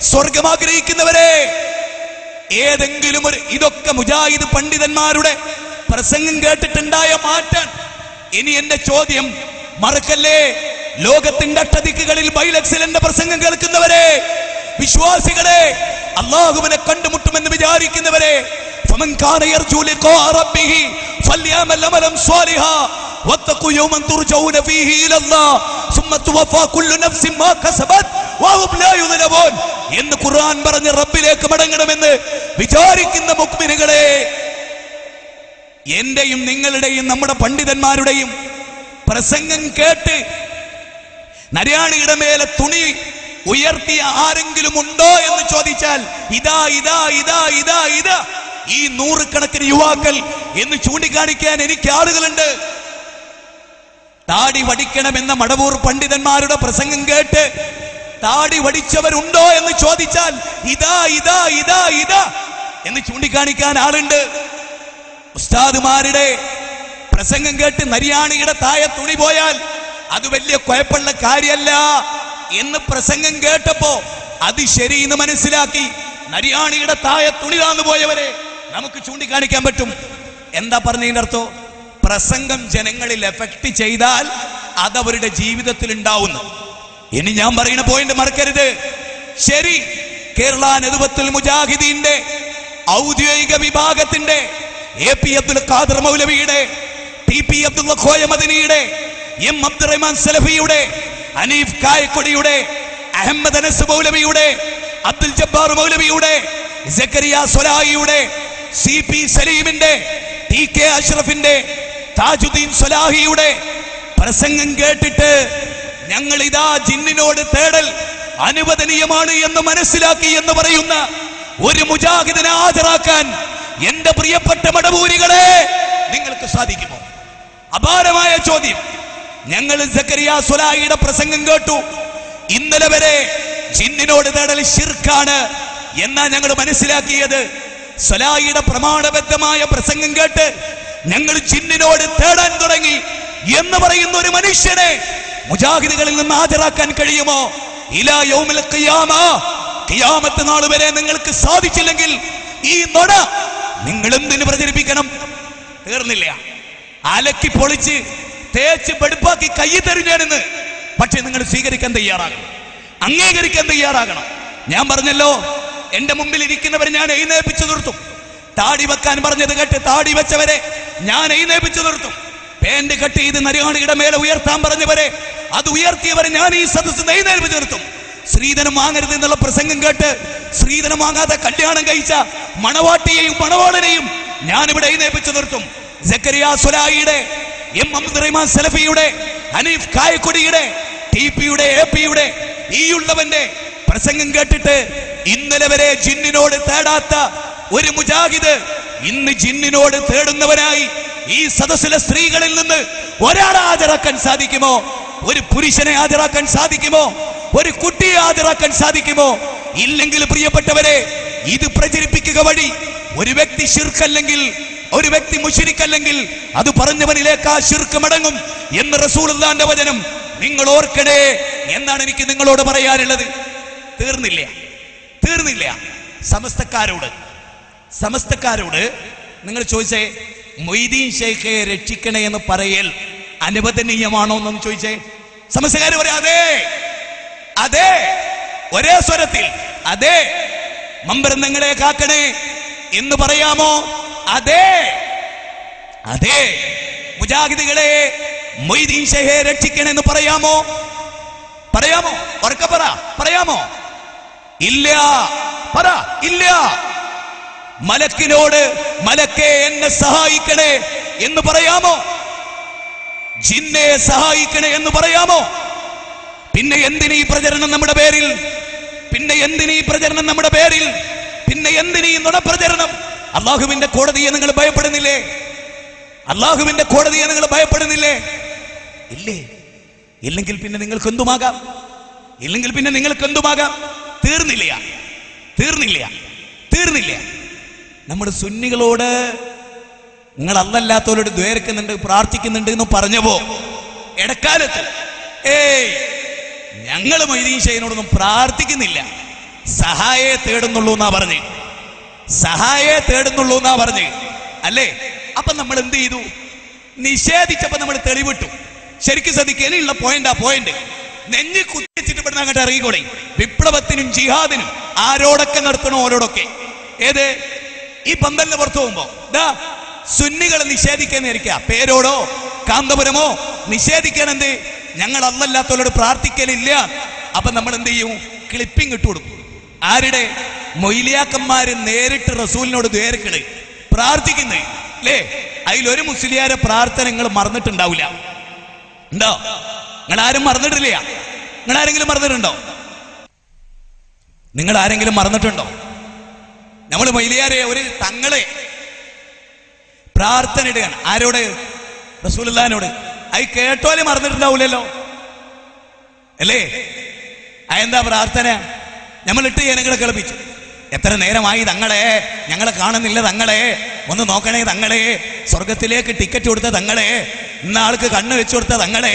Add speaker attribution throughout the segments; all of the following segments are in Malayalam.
Speaker 1: സ്വർഗം ആഗ്രഹിക്കുന്നവരെ ഏതെങ്കിലും ഒരു ഇതൊക്കെ മുജാഹിദ് പണ്ഡിതന്മാരുടെ പ്രസംഗം കേട്ടിട്ടുണ്ടായ മാറ്റം. ഇനി എന്റെ ചോദ്യം മറക്കല്ലേ? ലോകത്തിന്റെ അട്ടതിക്കുകളിൽ ബൈലക്സലിന്റെ പ്രസംഗം കേൾക്കുന്നവരെ വിശ്വാസികളെ അള്ളാഹുവിനെ കണ്ടുമുട്ടുമെന്ന് വിചാരിക്കുന്നവരെ ഫമൻ കാനയർ ജൂലി കോ അറബിഹി ഫല്യാമൽ സ്വാലിഹ واتقوا يوما ترجعون فيه الى الله ثم توفى كل نفس ما كسبت وهم لا يظلمون എന്ന് ഖുർആൻ പറഞ്ഞ് റബ്ബിലേക്ക് മടങ്ങണമെന്ന് വിചാരിക്കുന്ന മുക്മിനുകളെ എന്റെയും നിങ്ങളുടെയും നമ്മുടെ പണ്ഡിതന്മാരുടെയും പ്രസംഗം കേട്ട് നരയാണിയുടെ മേലെ തുണി ഉയർത്തിയ ആരെങ്കിലും ഉണ്ടോ എന്ന് ചോദിച്ചാൽ ഇതാ ഇതാ ഇതാ ഇതാ ഇതാ ഈ നൂറുകണക്കിന് യുവാക്കൾ എന്ന് ചൂണ്ടിക്കാണിക്കാൻ എനിക്ക് ആളുകളുണ്ട് താടി വടിക്കണമെന്ന മടവൂർ പണ്ഡിതന്മാരുടെ പ്രസംഗം കേട്ട് താടി വടിച്ചവരുണ്ടോ എന്ന് ചോദിച്ചാൽ ഇതാ ഇതാ ഇതാ ഇതാ എന്ന് ചൂണ്ടിക്കാണിക്കാൻ ആളുണ്ട്. ഉസ്താദുമാരുടെ പ്രസംഗം കേട്ട് നരിയാണിയുടെ തായ തുണി പോയാൽ അത് വലിയ കുഴപ്പമുള്ള കാര്യമല്ല എന്ന് പ്രസംഗം കേട്ടപ്പോ അത് ശരി എന്ന് മനസ്സിലാക്കി നരിയാണിയുടെ തായ തുണി താന്നു പോയവരെ നമുക്ക് ചൂണ്ടിക്കാണിക്കാൻ പറ്റും. എന്താ പറഞ്ഞതിന്റെ അർത്ഥം? പ്രസംഗം ജനങ്ങളിൽ എഫക്ട് ചെയ്താൽ അത് അവരുടെ ജീവിതത്തിൽ ഉണ്ടാവുന്നു. ഇനി ഞാൻ പറയുന്ന പോയിന്റ് മറക്കരുത്. ശരി കേരള നെതുവത്തിൽ മുജാഹിദീന്റെ ഔദ്യോഗിക വിഭാഗത്തിന്റെ എ പി അബ്ദുൽ ഖാദർ മൗലവിയുടെ ടി പി അബ്ദുൽ ഖോയ മദനിയുടെ എം അബ്ദുറഹ്മാൻ സലഫിയുടെ അനീഫ് കായക്കൊടിയുടെ അഹമ്മദ് അനസ് മൗലവിയുടെ അബ്ദുൽ ജബ്ബാർ മൗലവിയുടെ സക്കരിയ സൊലായിയുടെ സി പി സലീമിന്റെ ടി കെ അഷ്റഫിന്റെ താജുദ്ദീൻ സലാഹിയുടെ പ്രസംഗം കേട്ടിട്ട് ഞങ്ങൾ ഇതാ ജിന്നിനോട് തേടൽ അനുവദനീയമാണ് എന്ന് മനസ്സിലാക്കി എന്ന് പറയുന്ന ഒരു മുജാഹിദിനെ ഹാജരാക്കാൻ എന്റെ പ്രിയപ്പെട്ട മടവൂരികളെ നിങ്ങൾക്ക് സാധിക്കുമോ? അപാരമായ ചോദ്യം. ഞങ്ങൾ സക്കരിയ സുലായിയുടെ പ്രസംഗം കേട്ടു. ഇന്നലെ വരെ ജിന്നിനോട് തേടൽ ശിർക്കാണ് എന്നാ ഞങ്ങൾ മനസ്സിലാക്കിയത്. സലായിയുടെ പ്രമാണബദ്ധമായ പ്രസംഗം കേട്ട് ഞങ്ങൾ ജിന്നിനോട് തേടാൻ തുടങ്ങി എന്ന് പറയുന്ന ഒരു മനുഷ്യനെ മുജാഹിദുകളിൽ നിന്ന് ഹാജരാക്കാൻ കഴിയുമോ? ഇലാ യൗമിൽ ഖിയാമ. നാൾ വരെ നിങ്ങൾക്ക് സാധിച്ചില്ലെങ്കിൽ ഈ നൊട നിങ്ങൾ എന്തിന് പ്രചരിപ്പിക്കണം? തീർന്നില്ല. അലക്കി പൊളിച്ച് തേച്ച് പെടുപ്പാക്കി കൈ തരുഞ്ഞാണെന്ന് പക്ഷെ നിങ്ങൾ സ്വീകരിക്കാൻ തയ്യാറാകണം. അംഗീകരിക്കാൻ തയ്യാറാകണം. ഞാൻ പറഞ്ഞല്ലോ എന്റെ മുമ്പിൽ ഇരിക്കുന്നവരെ ഞാൻ എഴുന്നേപ്പിച്ചു നിർത്തും. താടി വെക്കാൻ പറഞ്ഞത് കേട്ട് താടി വെച്ചവരെ ഞാൻ എഴുന്നേപ്പിച്ചു നിർത്തും. പേന്റ് കട്ട് ചെയ്ത് നരിയാണിയുടെ മേലെ ഉയർത്താൻ പറഞ്ഞവരെ അത് ഉയർത്തിയവരെ ഞാൻ ഈ സദസ്സ് എഴുന്നേൽപ്പിച്ചു നിർത്തും. സ്ത്രീധനം വാങ്ങരുത് എന്നുള്ള പ്രസംഗം കേട്ട് സ്ത്രീധനം വാങ്ങാതെ കല്യാണം കഴിച്ച മണവാട്ടിയെയും മണവാളനെയും ഞാനിവിടെ എഴുന്നേൽപ്പിച്ചു നിർത്തും. സക്കരിയ സുലായിയുടെ എം അബ്ദുൾ റഹ്മാൻ സലഫിയുടെ ഹനീഫ് കായക്കൊടിയുടെ ടി പിയുടെ എ പിയുടെ ഈ ഉള്ളവന്റെ പ്രസംഗം കേട്ടിട്ട് ഇന്നലെ വരെ ജിന്നിനോട് തേടാത്ത ഒരു മുജാഹിദ് ഇന്ന് ജിന്നിനോട് തേടുന്നവരായി ഈ സദസ്സിലെ സ്ത്രീകളിൽ നിന്ന് ഒരാളെ ഹാജരാക്കാൻ സാധിക്കുമോ? ഒരു പുരുഷനെ ഹാജരാക്കാൻ സാധിക്കുമോ? ഒരു കുട്ടിയെ ഹാജരാക്കാൻ സാധിക്കുമോ? ഇല്ലെങ്കിൽ പ്രിയപ്പെട്ടവരെ ഇത് പ്രചരിപ്പിക്കുക വഴി ഒരു വ്യക്തി ശിർക്കല്ലെങ്കിൽ ഒരു വ്യക്തി മുഷിരിക്കല്ലെങ്കിൽ അത് പറഞ്ഞവനിലേക്ക് ആ ശിർക്ക് മടങ്ങും എന്ന് റസൂലുള്ളാന്റെ വചനം നിങ്ങൾ ഓർക്കണേ എന്നാണ് എനിക്ക് നിങ്ങളോട് പറയാനുള്ളത്. തീർന്നില്ല. തീർന്നില്ല. സമസ്തക്കാരോട് സമസ്തക്കാരോട് നിങ്ങൾ ചോദിച്ചേ മൊയ്തീൻ ഷെയ്ഖെ രക്ഷിക്കണേ എന്ന് പറയൽ അനുവദനീയമാണോ എന്നൊന്ന് ചോദിച്ചേ. സമസ്തക്കാർ പറയാം അതെ അതെ ഒരേ സ്വരത്തിൽ അതെ മമ്പരന്തങ്ങളെ കാക്കണേ എന്ന് പറയാമോ? അതെ അതെ മുജാഹിദികളെ മൊയ്തീൻ ഷെയ്ഖെ രക്ഷിക്കണേ എന്ന് പറയാമോ? പറയാമോ? ഉറക്കെ പറ പറയാമോ? ഇല്ല പറ ഇല്ല. മലക്കിനോട് മലക്കെ എന്നെ സഹായിക്കണേ എന്ന് പറയാമോ? ജിന്നെ സഹായിക്കണേ എന്ന് പറയാമോ? പിന്നെ എന്തിനീ പ്രചരണം നമ്മുടെ പേരിൽ? പിന്നെ എന്തിനീ പ്രചരണം നമ്മുടെ പേരിൽ? പിന്നെ എന്തിനീ നുണപ്രചരണം അള്ളാഹുവിന്റെ കോടതിയെ നിങ്ങൾ ഭയപ്പെടുന്നില്ലേ? അള്ളാഹുവിന്റെ കോടതിയെ നിങ്ങൾ ഭയപ്പെടുന്നില്ലേ? ഇല്ലേ? ഇല്ലെങ്കിൽ പിന്നെ നിങ്ങൾക്ക് എന്തുമാകാം ഇല്ലെങ്കിൽ പിന്നെ നിങ്ങൾക്ക് എന്തുമാകാം തീർന്നില്ല. തീർന്നില്ല. തീർന്നില്ല. നമ്മുടെ സുന്നികളോട് നിങ്ങൾ അന്നല്ലാത്തവരോട് ദ്വേർക്കുന്നുണ്ട് പ്രാർത്ഥിക്കുന്നുണ്ട് എന്ന് പറഞ്ഞപ്പോ ഇടക്കാലത്ത് ഏയ് ഞങ്ങൾ മൊയ്തീൻ ഷെയ്നോടൊന്നും പ്രാർത്ഥിക്കുന്നില്ല. സഹായെ തേടുന്നുള്ളൂ എന്നാ പറഞ്ഞ്. സഹായെ തേടുന്നുള്ളൂ എന്നാ പറഞ്ഞ്. അല്ലേ? അപ്പൊ നമ്മൾ എന്ത് ചെയ്തു? നിഷേധിച്ചപ്പോ നമ്മൾ തെളിവിട്ടു. ശരിക്കും ശ്രദ്ധിക്കലുള്ള പോയിന്റ് ആ പോയിന്റ് നെഞ്ഞ് കുത്തിച്ചിട്ട് ഇവിടുന്ന് അങ്ങോട്ട് ഇറങ്ങിക്കൂടെ വിപ്ലവത്തിനും ജിഹാദിനും ആരോടൊക്കെ നടത്തണോ ഓരോടൊക്കെ. ഏത്? ഈ പന്തലിന് പുറത്തു പോകുമ്പോ ദാ സുന്നികളെ നിഷേധിക്കാന്നിരിക്കുക പേരോടോ കാന്തപുരമോ നിഷേധിക്കാൻ എന്ത് ഞങ്ങൾ അല്ലല്ലാത്തവരോട് പ്രാർത്ഥിക്കലില്ല. അപ്പൊ നമ്മൾ എന്ത് ചെയ്യും? ക്ലിപ്പിംഗ് ഇട്ട് കൊടുക്കും. ആരുടെ? മൊയിലിയാക്കന്മാര് നേരിട്ട് റസൂലിനോട് നേരിക്കണ് പ്രാർത്ഥിക്കുന്നത് അല്ലേ അതിലൊരു മുസ്ലിയാരെ പ്രാർത്ഥന നിങ്ങൾ മറന്നിട്ടുണ്ടാവില്ല ഉണ്ടോ? നിങ്ങൾ ആരും മറന്നിട്ടില്ല. നിങ്ങൾ ആരെങ്കിലും മറന്നിട്ടുണ്ടോ? നിങ്ങൾ ആരെങ്കിലും മറന്നിട്ടുണ്ടോ? നമ്മൾ മൈലിയാരെ ഒരു തങ്ങളെ പ്രാർത്ഥന ഇടുകയാണ്. ആരോട്? റസൂലുള്ളാഹിനോട്. അത് കേട്ടോലെ മറന്നിട്ടുണ്ടാവില്ലല്ലോ അല്ലേ? അതെന്താ പ്രാർത്ഥന? നമ്മളിട്ട് ജനങ്ങളെ കളിപ്പിച്ചു എത്ര നേരമായി തങ്ങളെ? ഞങ്ങളെ കാണുന്നില്ല തങ്ങളെ. ഒന്ന് നോക്കണേ തങ്ങളെ. സ്വർഗത്തിലേക്ക് ടിക്കറ്റ് കൊടുത്ത തങ്ങളെ. ഇന്ന ആൾക്ക് കണ്ണ് വെച്ചു കൊടുത്ത തങ്ങളെ.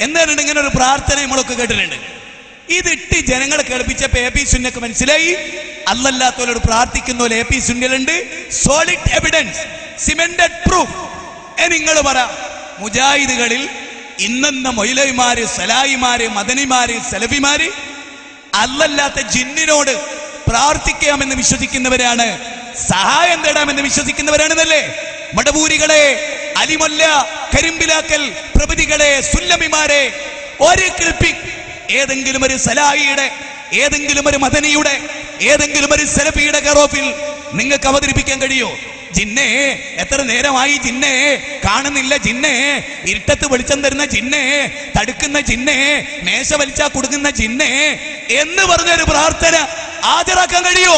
Speaker 1: എന്തായിരുന്നു ഇങ്ങനെ ഒരു പ്രാർത്ഥന നമ്മളൊക്കെ കേട്ടിട്ടുണ്ട്. ഇതിട്ട് ജനങ്ങളെ കേൾപ്പിച്ചപ്പോ എ പി സുന്നക്ക് മനസ്സിലായി. അല്ലല്ലാത്തവരോട് പ്രാർത്ഥിക്കുന്ന പോലെ എ പി സുന്നിലുണ്ട് സോളിഡ് എവിഡൻസ് സിമെന്റഡ് പ്രൂഫ് നിങ്ങൾ പറ മുജാഹിദുകളിൽ ഇന്നെന്ന മൊയിലൈമാര് സലായിമാര് മദനിമാര് സലഫിമാര് അല്ലല്ലാത്ത ജിന്നിനോട് പ്രാർത്ഥിക്കാമെന്ന് വിശ്വസിക്കുന്നവരാണ്. സഹായം തേടാമെന്ന് വിശ്വസിക്കുന്നവരാണെന്നല്ലേ മടപൂരികളെ അലിമൊല്ല കരിമ്പിലാക്കൽ പ്രഭൃതികളെ സുല്ലമിമാരെ ഒരു ക്ലിപ്പിംഗ് ഏതെങ്കിലും ഒരു സലായിയുടെ ഏതെങ്കിലും ഒരു മദനിയുടെ ഏതെങ്കിലും ഒരു സെലഫിയുടെ കറോഫിൽ നിങ്ങൾക്ക് അവതരിപ്പിക്കാൻ കഴിയോ? ജിന്നെ എത്ര നേരമായി ജിന്നെ കാണുന്നില്ല ജിന്നെ ഇരുട്ടത്ത് വെളിച്ചം തരുന്ന ജിന്നെ തടുക്കുന്ന ജിന്നെ മേശ വലിച്ചാ കൊടുക്കുന്ന ജിന്നെ എന്ന് പറഞ്ഞൊരു പ്രാർത്ഥന ഹാജരാക്കാൻ കഴിയോ?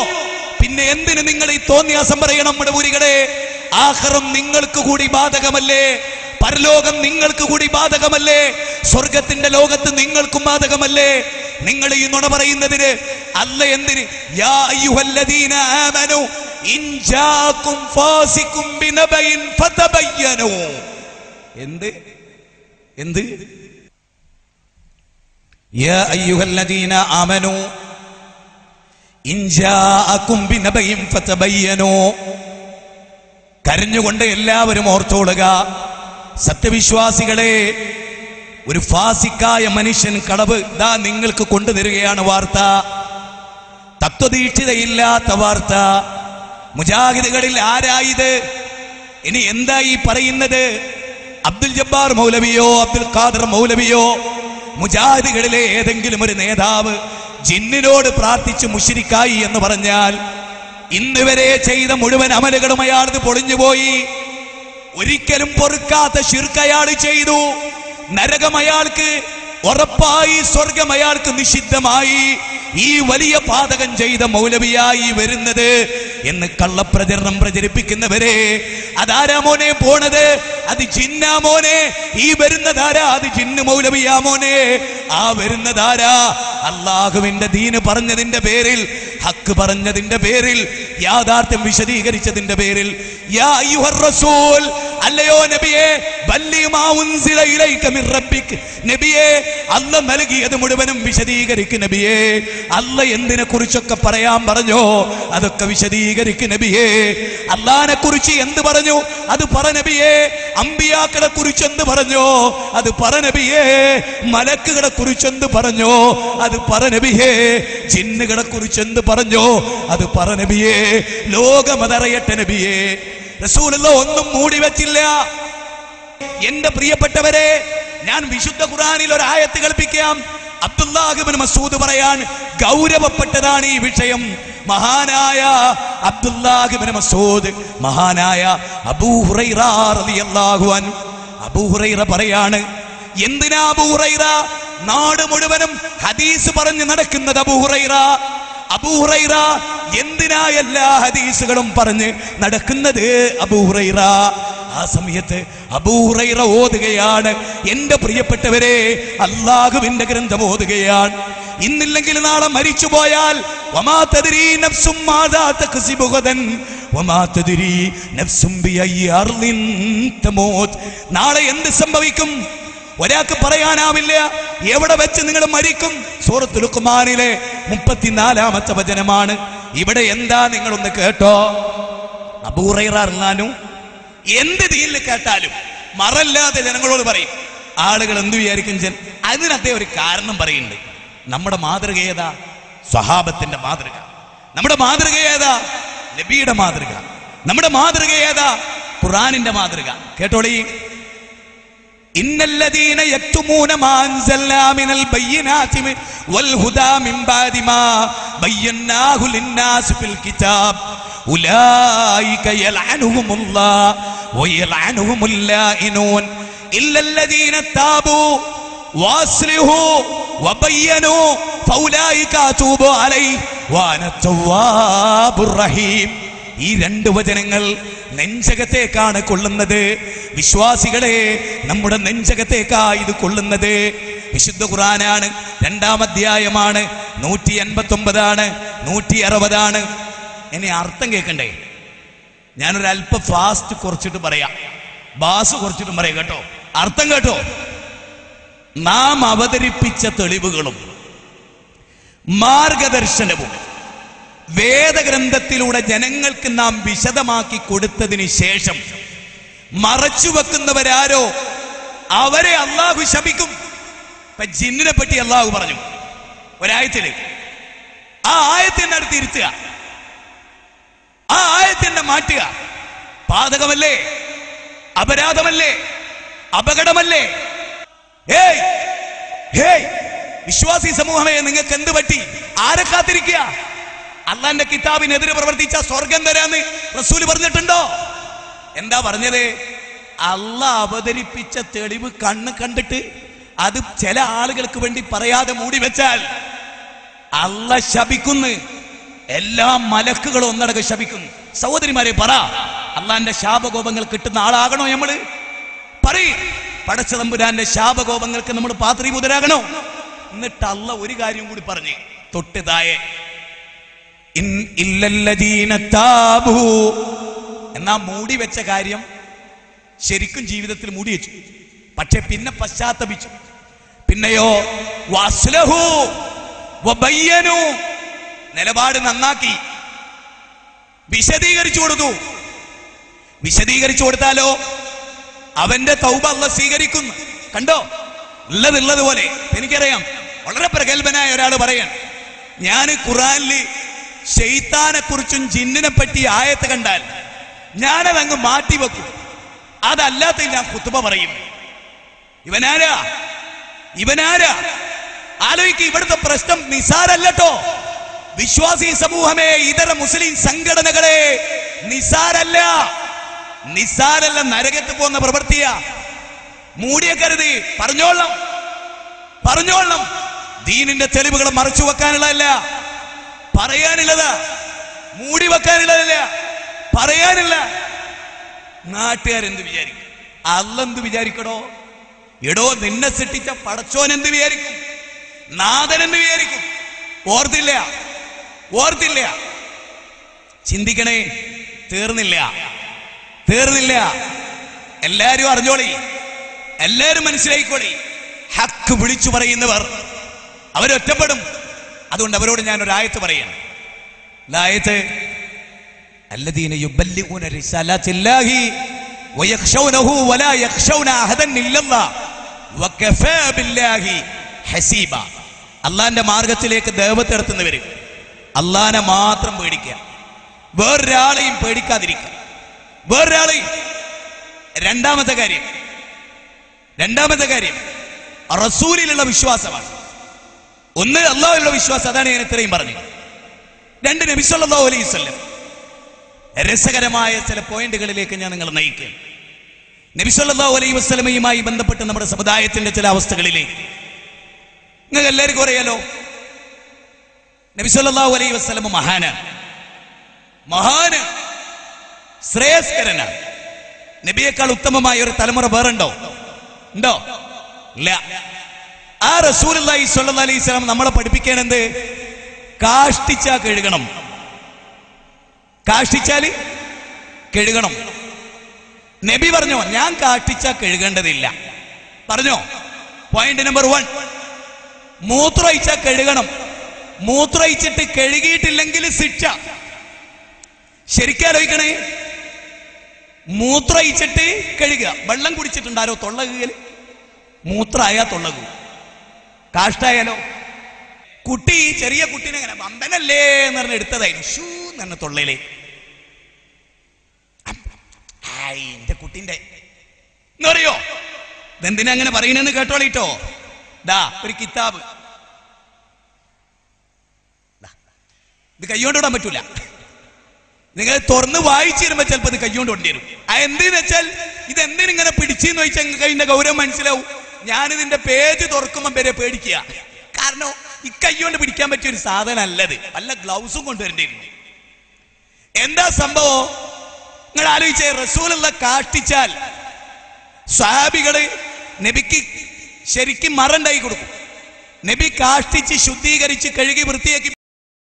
Speaker 1: പിന്നെ എന്തിന് നിങ്ങൾ ഈ തോന്നിയാസം പറയണം നമ്മുടെ ഊരികളെ ആഹ്റം നിങ്ങൾക്ക് കൂടി ബാധകമല്ലേ? പരലോകം നിങ്ങൾക്ക് കൂടി ബാധകമല്ലേ? സ്വർഗത്തിന്റെ ലോകത്ത് നിങ്ങൾക്കും ബാധകമല്ലേ? നിങ്ങൾ ഈ നുണ പറയുന്നതിന് അല്ല എന്തിന്? യാ അയ്യുഹല്ലദീന ബിനബയിൻ എന്ത്? എന്ത്? യാ അയ്യുഹല്ലദീന കരഞ്ഞുകൊണ്ട് എല്ലാവരും ഓർത്തോളുക. സത്യവിശ്വാസികളെ ഒരു ഫാസിക്കായ മനുഷ്യൻ കടവ് ഇതാ നിങ്ങൾക്ക് കൊണ്ടുതരികയാണ് വാർത്ത. തത്വദീക്ഷിതയില്ലാത്ത വാർത്ത. മുജാഹിദുകളിൽ ആരായത്? ഇനി എന്താ ഈ പറയുന്നത്? അബ്ദുൽ ജബ്ബാർ മൗലവിയോ അബ്ദുൽ ഖാദർ മൗലവിയോ? മുജാഹിദുകളിലെ ഏതെങ്കിലും ഒരു നേതാവ് ജിന്നിനോട് പ്രാർത്ഥിച്ച് മുഷിരിക്കായി എന്ന് പറഞ്ഞാൽ ഇന്നുവരെ ചെയ്ത മുഴുവൻ അമലുകളും അയാളത് പൊളിഞ്ഞുപോയി. ഒരിക്കലും പൊറുക്കാത്ത ശിർക്ക് അയാൾ ചെയ്തു. നരകം അയാൾക്ക് ഉറപ്പായി സ്വർഗം അയാൾക്ക് നിഷിദ്ധമായി ഈ വലിയ പാതകം ചെയ്ത മൗലവിയായി വരുന്നത് എന്ന് കള്ളപ്രചരണം പ്രചരിപ്പിക്കുന്നവരെ. അതാരാ മോനെ പോണത്? അത് ജിന്നാ മോനെ. ഈ വരുന്നതാരാ? അത് ജിന്ന് മൗലവിയാ മോനെ. ആ വരുന്നതാരാ? അള്ളാഹുവിന്റെ ദീന് പറഞ്ഞതിന്റെ പേരിൽ ഹക്ക് പറഞ്ഞതിന്റെ പേരിൽ യാഥാർത്ഥ്യം വിശദീകരിച്ചതിന്റെ പേരിൽ യാ റസൂൽ അല്ലയോ നബിയെ നബിയെ അല്ല നൽകിയത് മുഴുവനും വിശദീകരിക്കും നബിയെ. അല്ല എന്തിനെ കുറിച്ചൊക്കെ പറയാൻ പറഞ്ഞോ? അതൊക്കെ വിശദീകരിക്കും നബിയെ. അള്ളാനെ കുറിച്ച് എന്ത് പറഞ്ഞു? അത് പറ നബിയെ. അമ്പിയാക്കളെ കുറിച്ച് എന്ത് പറഞ്ഞോ? അത് പറ നബിയെ. മലക്കുകളെ കുറിച്ച് എന്ത് പറഞ്ഞോ? അത് പറ നബിയെ. ജിന്നുകളെ കുറിച്ച് എന്ത് പറഞ്ഞോ? അത് പറ നബിയെ. ലോകമതറിയട്ടെ നബിയെ. റസൂലുള്ള ഒന്നും മൂടി വെച്ചില്ല. എന്റെ പ്രിയപ്പെട്ടവരെ ഞാൻ വിശുദ്ധ ഖുറാനിൽ ഒരു ആയത്ത് കൽപ്പിക്കാം അബ്ദുല്ലാഹിബിൻ മസൂദ് പറയാൻ ഗൗരവപ്പെട്ടതാണ് ഈ വിഷയം. മഹാനായ അബ്ദുല്ലാഹിബിൻ മസൂദ് മഹാനായ അബൂ അബൂഹുറൈറ പറയാണ് എന്തിനാ അബൂഹുറൈറ നാട് മുഴുവനും ഹദീസ് പറഞ്ഞു നടക്കുന്നത് അബൂ ഹുറൈറ അബൂ ഹുറൈറ എന്തിനാ എല്ലാ ഹദീസുകളും പറഞ്ഞ് നടക്കുന്നത്? അബൂ ഹുറൈറ ആ സമയത്ത് അബൂറൈറ ഓതുകയാണ്. എന്റെ പ്രിയപ്പെട്ടവരെ അള്ളാഹുവിന്റെ ഗ്രന്ഥം ഓതുകയാണ്. ഇന്നില്ലെങ്കിൽ നാളെ മരിച്ചു പോയാൽ നാളെ എന്ത് സംഭവിക്കും? ഒരാൾക്ക് പറയാനാവില്ല. എവിടെ വെച്ച് നിങ്ങൾ മരിക്കും? സൂറത്ത് മുപ്പത്തിനാലാമത്തെ വചനമാണ്. ഇവിടെ എന്താ നിങ്ങളൊന്ന് കേട്ടോ? അബൂറൈറാനും എന്ത് ദീനിൽ കേട്ടാലും മറല്ലാതെ ജനങ്ങളോട് പറയും. ആളുകൾ എന്ത് വിചാരിക്കും ജൻ? അതിനത്തെ ഒരു കാരണം പറയുന്നുണ്ട്. നമ്മുടെ മാതൃക ഏതാ? സ്വഹാബത്തിന്റെ മാതൃക. നമ്മുടെ മാതൃക ഏതാ? നബിയുടെ മാതൃക. നമ്മുടെ മാതൃക ഏതാ? ഖുറാനിന്റെ മാതൃക. കേട്ടോളി? إن الذين يكتمون ما أنزلنا من البينات والهدى من بعد ما بيناه للناس في الكتاب. أولئك يلعنهم الله ويلعنهم اللائنون. إلا الذين تابوا واصلحوا وبينوا فأولئك أتوب عليه وأنا التواب الرحيم. ഈ രണ്ട് വചനങ്ങൾ നെഞ്ചകത്തേക്കാണ് കൊള്ളുന്നത്. വിശ്വാസികളെ നമ്മുടെ നെഞ്ചകത്തേക്കാ ഇത് കൊള്ളുന്നത്. വിശുദ്ധ ഖുറാനാണ് രണ്ടാം അധ്യായമാണ് നൂറ്റി എൺപത്തി ഒമ്പതാണ് നൂറ്റി അറുപതാണ് എന്നെ അർത്ഥം കേൾക്കണ്ടേ? ഞാനൊരു അല്പ ഫാസ്റ്റ് കുറച്ചിട്ട് പറയാം. ബാസ് കുറച്ചിട്ട് പറയാം കേട്ടോ. അർത്ഥം കേട്ടോ. നാം അവതരിപ്പിച്ച തെളിവുകളും മാർഗദർശനവും വേദഗ്രന്ഥത്തിലൂടെ ജനങ്ങൾക്ക് നാം വിശദമാക്കി കൊടുത്തതിന് ശേഷം മറച്ചു വെക്കുന്നവരാരോ അവരെ അള്ളാഹു ശപിക്കും. ഇപ്പൊ ജിന്നിനെ പറ്റി അള്ളാഹു പറഞ്ഞു. ഒരായത്തിൽ ആ ആയത്തെ അടുത്ത് ഇരുത്തുക. ആ ആയത്തിന്റെ മാറ്റുക. പാതകമല്ലേ? അപരാധമല്ലേ? അപകടമല്ലേ? ഏയ്! ഹേയ്! വിശ്വാസി സമൂഹമേ നിങ്ങൾക്ക് എന്ത് പറ്റി? ആരെ കാത്തിരിക്കുക? അള്ളാന്റെ കിതാബിനെതിരെ പ്രവർത്തിച്ച സ്വർഗം തരാന്ന് റസൂൽ പറഞ്ഞിട്ടുണ്ടോ? എന്താ പറഞ്ഞത്? അള്ള അവതരിപ്പിച്ച തെളിവ് കണ്ണ് കണ്ടിട്ട് അത് ചില ആളുകൾക്ക് വേണ്ടി പറയാതെ മൂടി വെച്ചാൽ അള്ള ശപിക്കുന്നു. എല്ലാ മലക്കുകളും ഒന്നടക്കം ശപിക്കുന്നു. സഹോദരിമാരെ പറ അള്ളാന്റെ ശാപകോപങ്ങൾ കിട്ടുന്ന ആളാകണോ നമ്മൾ പറയും പടച്ച തമ്പുരാന്റെ ശാപകോപങ്ങൾക്ക് നമ്മൾ പാത്രീഭൂതരാകണോ എന്നിട്ട് അല്ല ഒരു കാര്യം കൂടി പറഞ്ഞു തൊട്ട് തായെ ഇൻ ഇല്ലല്ലദീന താബൂ എന്നാ മൂടി വെച്ച കാര്യം ശരിക്കും ജീവിതത്തിൽ മൂടി വെച്ചു. പക്ഷെ പിന്നെ പശ്ചാത്തപിച്ചു. പിന്നെയോ വസ്ലഹു നിലപാട് നന്നാക്കി. വിശദീകരിച്ചു കൊടുത്തു. വിശദീകരിച്ചു കൊടുത്താലോ? അവന്റെ തൗബ അല്ല സ്വീകരിക്കുന്നു. കണ്ടോ? ഉള്ളത് ഉള്ളത് പോലെ എനിക്കറിയാം. വളരെ പ്രഗത്ഭനായ ഒരാൾ പറയാൻ ഞാൻ ഖുറാനിൽ ഷെയ്ത്താനെ കുറിച്ചും ജിന്നിനെ പറ്റി ആയത്ത് കണ്ടാൽ ഞാനതങ്ങ് മാറ്റി വെക്കും. അതല്ലാത്ത ഞാൻ കുത്തുമ പറയും. ഇവനാരാ? ഇവനാരാ? ആലോചിക്ക് ഇവിടുത്തെ പ്രശ്നം നിസാരല്ലട്ടോ. വിശ്വാസി സമൂഹമേ ഇതര മുസ്ലിം സംഘടനകളെ നിസാരല്ല. നിസാരല്ല നരകത്ത് പോകുന്ന പ്രവൃത്തിയാ. കരുതി പറഞ്ഞോളണം. പറഞ്ഞോളണം. ദീനിന്റെ തെളിവുകൾ മറച്ചു വെക്കാനുള്ളതല്ല. പറയാനുള്ളതാ മൂടി വെക്കാനുള്ളതല്ല പറയാനില്ല. നാട്ടുകാരെന്ത് വിചാരിക്കും? അല്ലെന്ത് വിചാരിക്കടോ? എടോ നിന്നെ സൃഷ്ടിച്ച പടച്ചോൻ എന്ത് വിചാരിക്കും? നാഥൻ എന്ത് വിചാരിക്കും? ഓർത്തില്ല. ഓർത്തില്ല. ചിന്തിക്കണേ തീർന്നില്ല. തീർന്നില്ല. എല്ലാരും അറിഞ്ഞോളി. എല്ലാരും മനസ്സിലായിക്കോളി. ഹക്ക് വിളിച്ചു പറയുന്നവർ അവരൊറ്റപ്പെടും. അതുകൊണ്ട് അവരോട് ഞാൻ ഒരു ആയത്ത് പറയണം. അല്ലദീന വലാ ബില്ലാഹി ഹസീബ. അള്ളാന്റെ മാർഗത്തിലേക്ക് ദൈവത്തെ ഇടത്തുന്നവര് അള്ളാനെ മാത്രം പേടിക്കുക. വേറൊരാളെയും പേടിക്കാതിരിക്കുക. വേറൊരാളെയും. രണ്ടാമത്തെ കാര്യം. രണ്ടാമത്തെ കാര്യം റസൂലിലുള്ള വിശ്വാസമാണ്. ഒന്ന് അള്ളാഹുവിലുള്ള വിശ്വാസം അതാണ് ഞാൻ ഇത്രയും പറഞ്ഞു രണ്ട് നബി സല്ലല്ലാഹു അലൈഹി വസല്ലം. രസകരമായ ചില പോയിന്റുകളിലേക്ക് ഞാൻ നിങ്ങൾ നയിക്കും. നബി സല്ലല്ലാഹു അലൈഹി വസല്ലമയുമായി ബന്ധപ്പെട്ട് നമ്മുടെ സമുദായത്തിന്റെ ചില അവസ്ഥകളിലേക്ക്. നിങ്ങൾ എല്ലാവർക്കും അറിയാലോ? നബി സല്ലല്ലാഹു അലൈഹി വസല്ലമ മഹാനാണ്. മഹാന് ശ്രേയസ്കരനാണ്. നബിയേക്കാൾ ഉത്തമമായ ഒരു തലമുറ വേറുണ്ടോ ഉണ്ടോ? ഇല്ല. ആ റസൂലി സല്ലല്ലാഹു അലൈഹി നമ്മളെ പഠിപ്പിക്കാനെന്ത് കാഷ്ടിച്ചാ കഴുകണം. കാഷ്ടിച്ചാൽ കഴുകണം. നബി പറഞ്ഞോ ഞാൻ കാഷ്ടിച്ചാ കഴുകേണ്ടതില്ല. പറഞ്ഞോ? പോയിന്റ് നമ്പർ വൺ മൂത്രമൊഴിച്ച കഴുകണം. മൂത്രയിച്ചിട്ട് കഴുകിയിട്ടില്ലെങ്കിൽ ശിക്ഷ. ശരിക്കാലോചിക്കണേ മൂത്രയിച്ചിട്ട് കഴുകുക. വെള്ളം കുടിച്ചിട്ടുണ്ടാരോ? തൊള്ളകുകയിൽ മൂത്രമായാ തൊള്ളകു. കാഷ്ടായാലോ? കുട്ടി ചെറിയ കുട്ടീനെ ഇങ്ങനെ വമ്പനല്ലേ എന്ന് പറഞ്ഞ് എടുത്തതായിരുന്നു. ഷൂ എന്ന് തൊള്ളയിലെ. എന്റെ കുട്ടിന്റെ എന്നറിയോ? ഇതെന്തിനാ അങ്ങനെ പറയണെന്ന് കേട്ടോളിട്ടോ? ദാ ഒരു കിതാബ്. ഇത് കൈകൊണ്ട് വിടാൻ പറ്റൂല. നിങ്ങൾ തുറന്ന് വായിച്ചു തരുമ്പോ ചിലപ്പോ ഇത് കൈകൊണ്ട് കൊണ്ടുവരും ആ എന്തെന്ന് വെച്ചാൽ ഇത് എന്തിനിങ്ങനെ പിടിച്ചെന്ന് ചോദിച്ചാൽ നിങ്ങൾക്ക് ഗൗരവം മനസ്സിലാവും. ഞാനിതിന്റെ പേജ് തുറക്കുമ്പോൾ പേരെ പേടിക്കുക. കാരണം ഈ കൈകൊണ്ട് പിടിക്കാൻ പറ്റിയ ഒരു സാധനം അല്ലത് നല്ല ഗ്ലൗസും കൊണ്ടുവരേണ്ടിയിരുന്നു. എന്താ സംഭവം? നിങ്ങൾ ആലോചിച്ചേ റസൂലുള്ള കാഷ്ടിച്ചാൽ സ്വാബികൾ നബിക്ക് ശരിക്കും മറണ്ടായി കൊടുക്കും. നബി കാഷ്ടിച്ച് ശുദ്ധീകരിച്ച് കഴുകി വൃത്തിയാക്കി